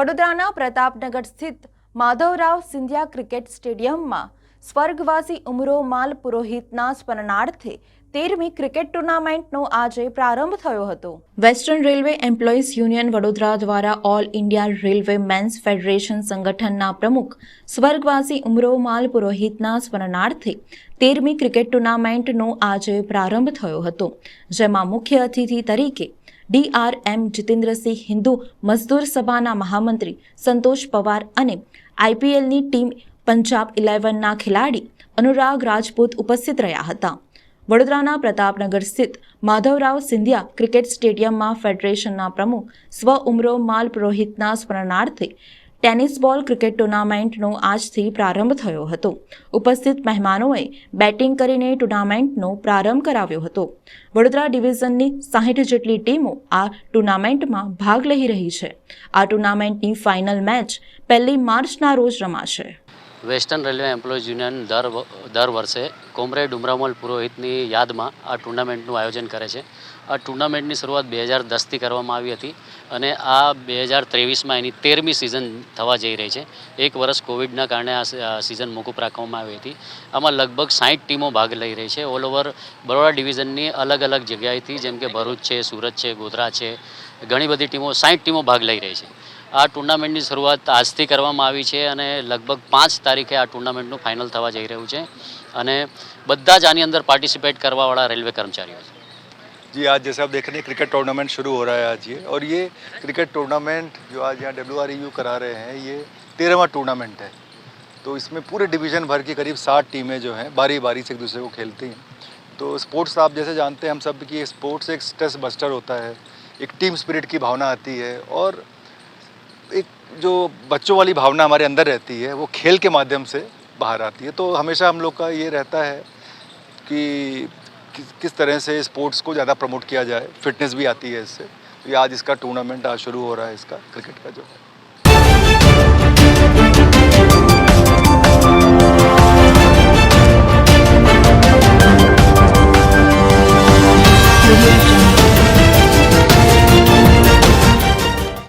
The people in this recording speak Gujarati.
વડોદરાના પ્રતાપનગર સ્થિત માધવરાવ સિંધિયા ક્રિકેટ સ્ટેડિયમમાં સ્વર્ગવાસી ઉમરો માલ પુરોહિતના સ્મરણાર્થે તેરમી ક્રિકેટ ટુર્નામેન્ટનો આજે પ્રારંભ થયો હતો. Western railway employees union Vadodara દ્વારા all India railway men's federation સંગઠનના પ્રમુખ સ્વર્ગવાસી ઉમરો માલ પુરોહિતના સ્મરણાર્થે તેરમી ક્રિકેટ ટુર્નામેન્ટનો આજે પ્રારંભ થયો હતો, જેમાં મુખ્ય અતિથિ તરીકે ડીઆરએમ જીતેન્દ્રસિંહ હિન્દુ મજદૂર સભાના મહામંત્રી સંતોષ પવાર અને આઈપીએલની ટીમ પંજાબ ઇલેવનના ખેલાડી અનુરાગ રાજપૂત ઉપસ્થિત રહ્યા હતા. વડોદરાના પ્રતાપનગર સ્થિત માધવરાવ સિંધિયા ક્રિકેટ સ્ટેડિયમમાં ફેડરેશનના પ્રમુખ સ્વ ઉમરો માલ પુરોહિતના સ્મરણાર્થે ટેનિસ બોલ ક્રિકેટ ટુર્નામેન્ટનો આજથી પ્રારંભ થયો હતો. ઉપસ્થિત મહેમાનોએ બેટિંગ કરીને ટુર્નામેન્ટનો પ્રારંભ કરાવ્યો હતો. વડોદરા ડિવિઝનની સાહીઠ જેટલી ટીમો આ ટુર્નામેન્ટમાં ભાગ લઈ રહી છે. આ ટુર્નામેન્ટની ફાઇનલ મેચ પહેલી માર્ચના રોજ રમાશે. વેસ્ટર્ન રેલવે એમ્પ્લોઈઝ યુનિયન દર દર વર્ષે કોમરેડ ડુમરામલ પુરોહિતની યાદમાં આ ટુર્નામેન્ટનું આયોજન કરે છે. આ ટુર્નામેન્ટની શરૂઆત બે હજાર દસથી કરવામાં આવી હતી અને આ બે હજાર ત્રેવીસમાં એની તેરમી સિઝન થવા જઈ રહી છે. એક વર્ષ કોવિડના કારણે આ સિઝન મોકૂફ રાખવામાં આવી હતી. આમાં લગભગ સાઠ ટીમો ભાગ લઈ રહી છે. ઓલ ઓવર બરોડા ડિવિઝનની અલગ અલગ જગ્યાએથી જેમ કે ભરૂચ છે, સુરત છે, ગોધરા છે, ઘણી બધી ટીમો સાઠ ટીમો ભાગ લઈ રહી છે. આ ટુર્નામેન્ટની શરૂઆત આજથી કરવામાં આવી છે અને લગભગ પાંચ તારીખે આ ટુર્નામેન્ટનું ફાઇનલ થવા જઈ રહ્યું છે અને બધા જ આની અંદર પાર્ટિસિપેટ કરવાવાળા રેલવે કર્મચારીઓ છે जी आज जैसे आप देख रहे हैं क्रिकेट टूर्नामेंट शुरू हो रहा है आज ये और ये क्रिकेट टूर्नामेंट जो आज यहाँ डब्ल्यू आर यू करा रहे हैं ये तेरहवा टूर्नामेंट है तो इसमें पूरे डिवीज़न भर की करीब साठ टीमें जो हैं बारी बारी से एक दूसरे को खेलती हैं तो स्पोर्ट्स आप जैसे जानते हैं हम सब कि स्पोर्ट्स एक स्ट्रेस बस्टर होता है एक टीम स्पिरिट की भावना आती है और एक जो बच्चों वाली भावना हमारे अंदर रहती है, वो खेल के माध्यम से बाहर आती है। तो हमेशा हम लोग का ये रहता है कि किस तरह से स्पोर्ट्स को ज़्यादा प्रमोट किया जाए, फिटनेस भी आती है इससे। तो ये आज इसका टूर्नामेंट आज शुरू हो रहा है इसका, क्रिकेट का जो। है